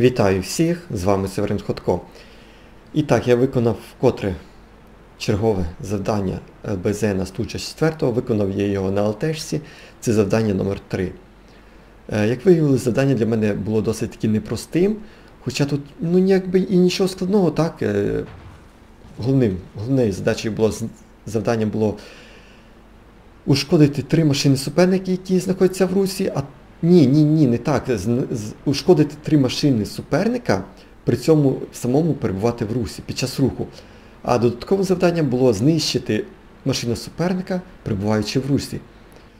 Вітаю всіх, з вами Северин Ходко. І так, я виконав вкотре чергове завдання ЛБЗ на стуча 4 виконав я його на ЛТшці, це завдання номер 3 Е, Як виявилось, завдання для мене було досить таки непростим, хоча тут ну якби і нічого складного, так. е, Головним, головною задачею було завдання було ушкодити три машини суперники, які знаходяться в русі, а ні, ні, ні, не так. Ушкодити три машини суперника, при цьому самому перебувати в русі під час руху. А додатковим завданням було знищити машину суперника, перебуваючи в русі.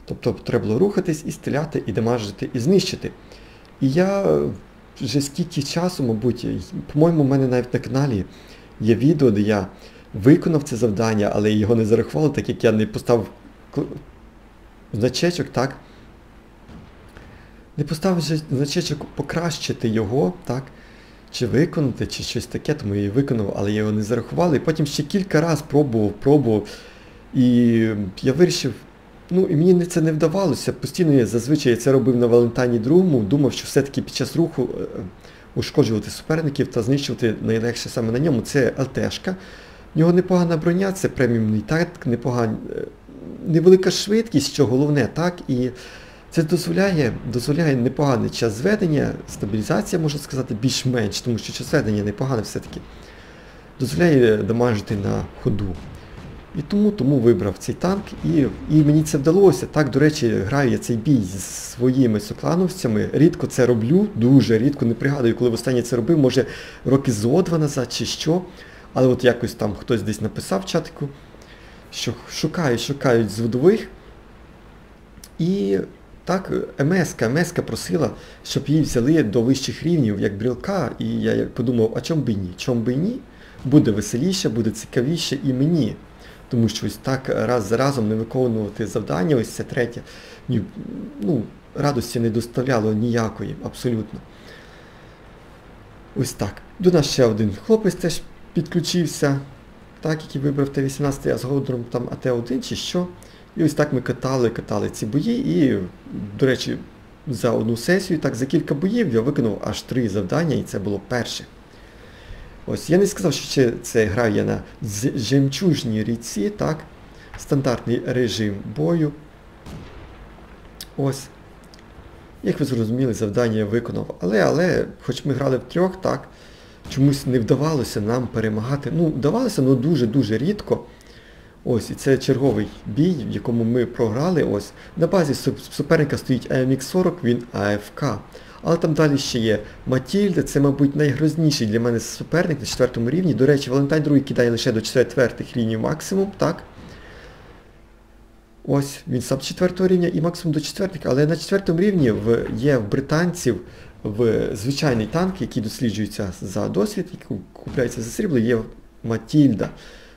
Тобто треба було рухатись і стріляти, і дамажити, і знищити. І я е, вже скільки часу, мабуть, по-моєму, в мене навіть на каналі є відео, де я виконав це завдання, але його не зарахували, так як я не поставив значечок, так? Не поставив покращити його, так? Чи виконати, чи щось таке, тому я її виконав, але я його не зарахували. І потім ще кілька разів пробував, пробував. І я вирішив, ну і мені це не вдавалося. Постійно я зазвичай це робив на Валентайні другому, думав, що все-таки під час руху е, ушкоджувати суперників та знищувати найлегше саме на ньому. Це ЛТшка. В нього непогана броня, це преміумний танк, непоган... е, невелика швидкість, що головне, так, і це дозволяє, дозволяє непоганий час зведення, стабілізація, можна сказати, більш-менш, тому що час зведення непогане все-таки. Дозволяє дамажити на ходу. І тому тому вибрав цей танк, і, і мені це вдалося. Так, до речі, граю я цей бій з своїми соклановцями. Рідко це роблю, дуже рідко не пригадую, коли востаннє це робив, може роки зо два назад чи що. Але от якось там хтось десь написав в чатику, що шукають, шукають з водових. І так, МСК, МСК просила, щоб її взяли до вищих рівнів, як брілка, і я подумав, а чому би ні? Чому би ні? Буде веселіше, буде цікавіше і мені. Тому що ось так раз за разом не виконувати завдання, ось це третє, ну, радості не доставляло ніякої, абсолютно. Ось так. До нас ще один хлопець теж підключився, так, який вибрав Т-18, а згодом там АТ-1 чи що. І ось так ми катали, катали ці бої. І, до речі, за одну сесію, так, за кілька боїв я виконав аж три завдання, і це було перше. Ось, я не сказав, що ще це граю я на жемчужній ріці, так? Стандартний режим бою. Ось. Як ви зрозуміли, завдання я виконав. Але, але, хоч ми грали в трьох, так, чомусь не вдавалося нам перемагати. Ну, вдавалося, але дуже-дуже рідко. Ось, і це черговий бій, в якому ми програли. Ось. На базі суперника стоїть AMX-40, він АФК. Але там далі ще є Матільда, це, мабуть, найгрозніший для мене суперник на четвертому рівні. До речі, Валентайн другий кидає лише до четвертих рівнів максимум, так? Ось, він сам четвертого рівня і максимум до четвертих, але на четвертому рівні в, є в британців в звичайний танк, який досліджується за досвід, який купляється за срібло, є Матільда.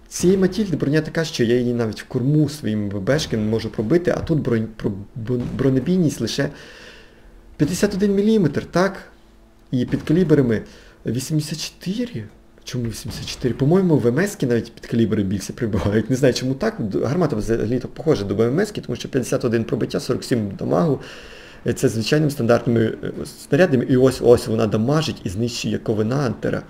Цієї Матільди броня така, що я її навіть в корму своїм ББшки не можу пробити, а тут бронебійність лише 51 мм, так? І під калібрами 84. Чому 84? По-моєму, в МС навіть під калібри більше прибувають. Не знаю, чому так. Гармата взагалі то похожа до БМС, тому що 51 пробиття, 47 дамагу. Е, Це звичайним стандартними е, снарядами. І ось ось вона дамажить і знищує ковенантера.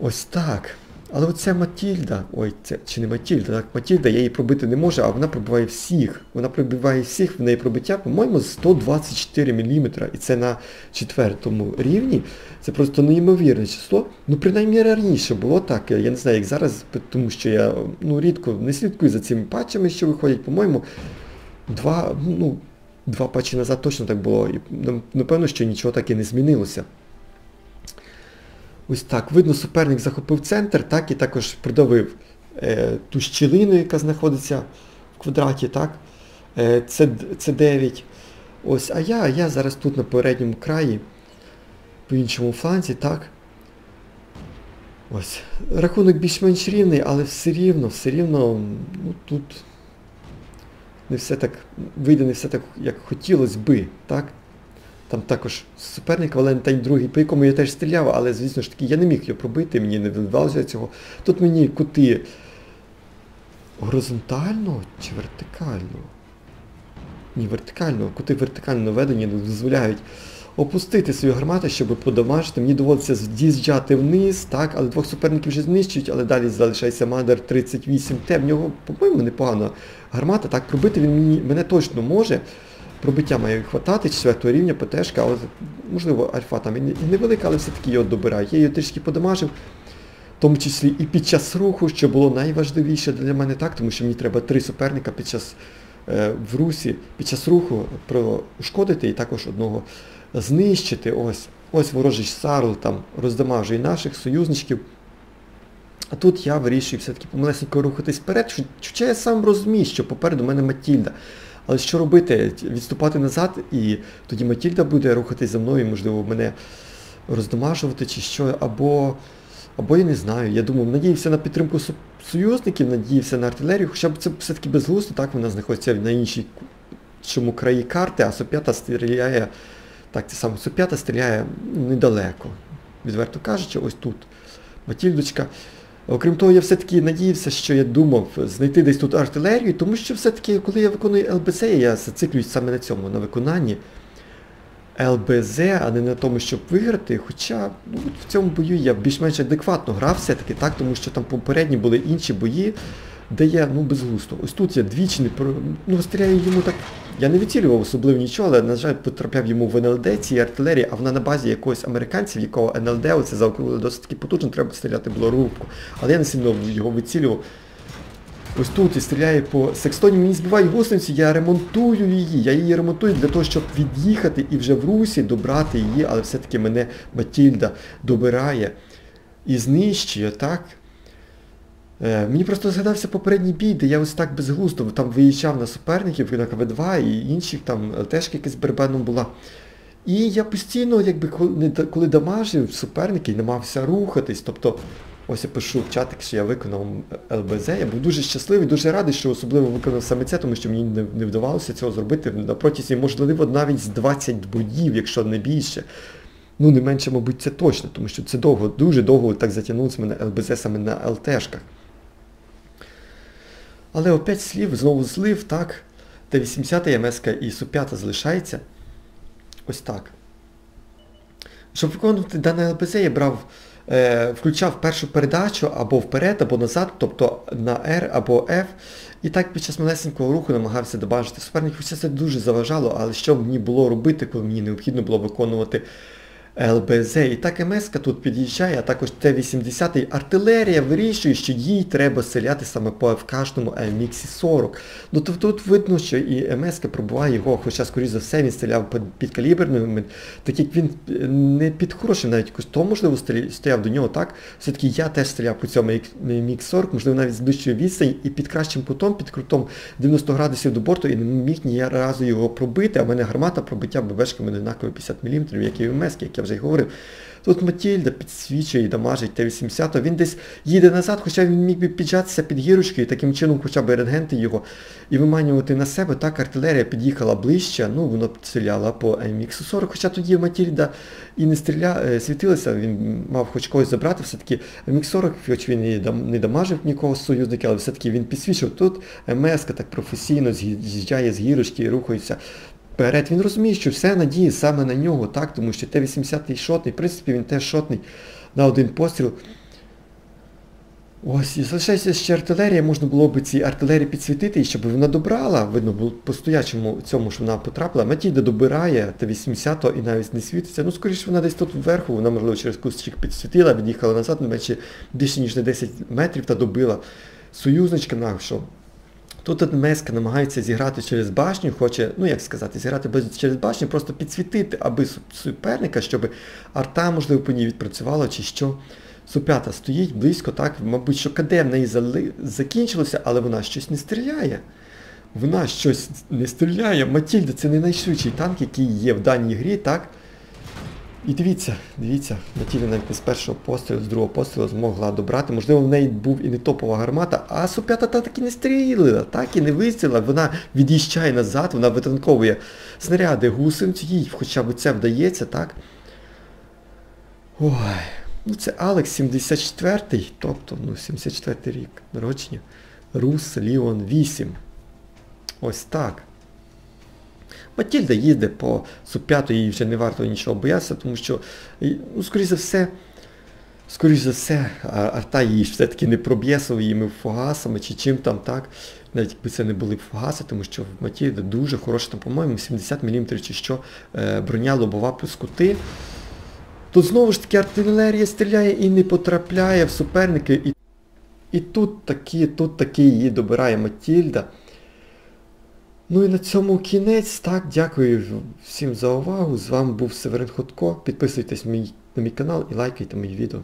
Ось так. Але оця Матільда, ой, це чи не Матільда, так, Матільда, я її пробити не можу, а вона пробиває всіх. Вона пробиває всіх, в неї пробиття, по-моєму, 124 мм. І це на четвертому рівні. Це просто неймовірне число. Ну, принаймні раніше було так. Я не знаю, як зараз, тому що я ну, рідко не слідкую за цими патчами, що виходять, по-моєму, два, ну, два патчі назад точно так було. І ну, напевно, що нічого так і не змінилося. Ось так. Видно, суперник захопив центр, так, і також придавив е, ту щілину, яка знаходиться в квадраті, так. Е, це, це 9. Ось, а я, я зараз тут на передньому краї, по іншому фланзі, так. Ось. Рахунок більш-менш рівний, але все рівно, все рівно, ну тут не все так, вийде не все так, як хотілося би, так. Там також суперник Валентайн другий, по якому я теж стріляв, але, звісно ж таки, я не міг його пробити, мені не вдавалося цього. Тут мені кути горизонтально чи вертикально? Ні, вертикально. Кути вертикально наведені не дозволяють опустити свою гармату, щоб подамажити. Мені доводиться з'їжджати вниз, так, але двох суперників вже знищують, але далі залишається Мадер 38Т. В нього, по-моєму, непогана гармата. Так, пробити він мені, мене точно може. Пробиття має хватати, четвертого рівня, ПТшка, але можливо альфа там і невелика, але все-таки його добирає. Я її трішки подамажив, в тому числі і під час руху, що було найважливіше для мене так, тому що мені треба три суперника під час е, в русі, під час руху прошкодити і також одного знищити. Ось ось ворожий Сарл там роздамажує наших союзничків. А тут я вирішую все-таки помалесенько рухатись вперед, хоча я сам розумію, що попереду мене Матільда. Але що робити? Відступати назад, і тоді Матільда буде рухатись за мною, можливо, мене роздамажувати чи що, або або я не знаю. Я думав, надіявся на підтримку союзників, надіявся на артилерію, хоча б це все-таки безглуздо, так вона знаходиться на іншій чому краї карти, а Соп'ята стріляє, так, це саме Соп'ята стріляє недалеко. Відверто кажучи, ось тут. Матільдочка. Окрім того, я все-таки надіявся, що я думав знайти десь тут артилерію, тому що все-таки, коли я виконую ЛБЗ, я зациклююсь саме на цьому, на виконанні ЛБЗ, а не на тому, щоб виграти. Хоча ну, в цьому бою я більш-менш адекватно грав все-таки, так, тому що там попередні були інші бої, де я ну, безгусто. Ось тут я двічі не про... ну, стріляю йому так. Я не відцілював особливо нічого, але, на жаль, потрапляв йому в НЛД цій артилерії, а вона на базі якогось американців, якого НЛД оце заокруглили досить таки потужно, треба стріляти було рубку. Але я не сильно його вицілював. Ось тут і стріляє по секстоні, мені збивають гусениці, я ремонтую її. Я її ремонтую для того, щоб від'їхати і вже в русі добрати її, але все-таки мене Матільда добирає і знищує, так? Е, мені просто згадався попередній бій, де я ось так безглуздо там виїжджав на суперників на КВ2 і інших, там теж якась бербеном була. І я постійно, якби коли, коли дамажив суперники, намагався рухатись. Тобто, ось я пишу в чатик, що я виконав ЛБЗ. Я був дуже щасливий, дуже радий, що особливо виконав саме це, тому що мені не, не вдавалося цього зробити на протязі, можливо, навіть з 20 боїв, якщо не більше. Ну, не менше, мабуть, це точно, тому що це довго, дуже довго так затягнулося мене ЛБЗ саме на ЛТшках. Але опять слів, знову злив, так. Т-80 МСК і Су-5 залишається. Ось так. Щоб виконувати дане ЛПЗ, я брав, е, включав першу передачу або вперед, або назад, тобто на R або F. І так під час малесенького руху намагався добавити суперників. Хоча це дуже заважало, але що мені було робити, коли мені необхідно було виконувати ЛБЗ. І так МС тут під'їжджає, а також Т-80 артилерія вирішує, що їй треба стріляти саме по ФКшному МХ 40. Ну то тут видно, що і МС пробуває його, хоча, скоріш за все, він стріляв під каліберним, так як він не під хорошим, навіть то, можливо, стояв до нього так. Все-таки я теж стріляв по цьому МХ 40, можливо, навіть з ближчої відстані і під кращим кутом, під крутом 90 градусів до борту і не міг ні разу його пробити, а в мене гармата пробиття ББшками однаково 50 мм, як і в МС, як я вже й говорив. Тут Матільда підсвічує і дамажить Т-80, він десь їде назад, хоча він міг би піджатися під гірочкою, таким чином хоча б рентгенти його і виманювати на себе. Так, артилерія під'їхала ближче, ну воно стріляла по МХ-40, хоча тоді Матільда і не стріля, е, світилася, він мав хоч когось забрати, все-таки МХ-40, хоч він і не дамажив нікого з союзників, але все-таки він підсвічив. Тут МС так професійно з'їжджає з гірочки і рухається вперед. Він розуміє, що все надіє саме на нього, так, тому що Т-80 шотний, в принципі, він теж шотний на один постріл. Ось, і залишається ще артилерія, можна було б ці артилерії підсвітити, і щоб вона добрала, видно, було по стоячому цьому, що вона потрапила. Матійда добирає Т-80 і навіть не світиться. Ну, скоріше вона десь тут вверху, вона, можливо, через кустчик підсвітила, від'їхала назад, менше більше, ніж на 10 метрів та добила. Союзничка наша. Тут Меска намагається зіграти через башню, хоче, ну як сказати, зіграти без, через башню, просто підсвітити, аби суперника, щоб арта, можливо, по ній відпрацювала чи що. Суп'ята стоїть близько, так, мабуть, що КД в неї зали... закінчилося, але вона щось не стріляє. Вона щось не стріляє. Матільда це не найшвидший танк, який є в даній грі, так? І дивіться, дивіться, Матілі навіть з першого пострілу, з другого пострілу змогла добрати. Можливо, в неї був і не топова гармата, а Су-5 так і не стрілила, так і не вистрілила. Вона від'їжджає назад, вона витанковує снаряди гусениць, їй хоча б це вдається, так? Ой, ну це Алекс 74-й, тобто, ну, 74-й рік народження. Рус Ліон 8. Ось так. Матільда їздить по Су-5, їй вже не варто нічого боятися, тому що, ну, скоріш за все, скоріш за все, арта її все-таки не проб'є своїми фугасами чи чим там так. Навіть якби це не були фугаси, тому що в Матільда дуже хороша, там, по-моєму, 70 мм чи що, е, броня лобова плюс кути. Тут знову ж таки артилерія стріляє і не потрапляє в суперники. І, і тут такі, тут таки її добирає Матільда. Ну і на цьому кінець. Так, дякую всім за увагу. З вами був Северин Ходко. Підписуйтесь на мій канал і лайкайте мої відео.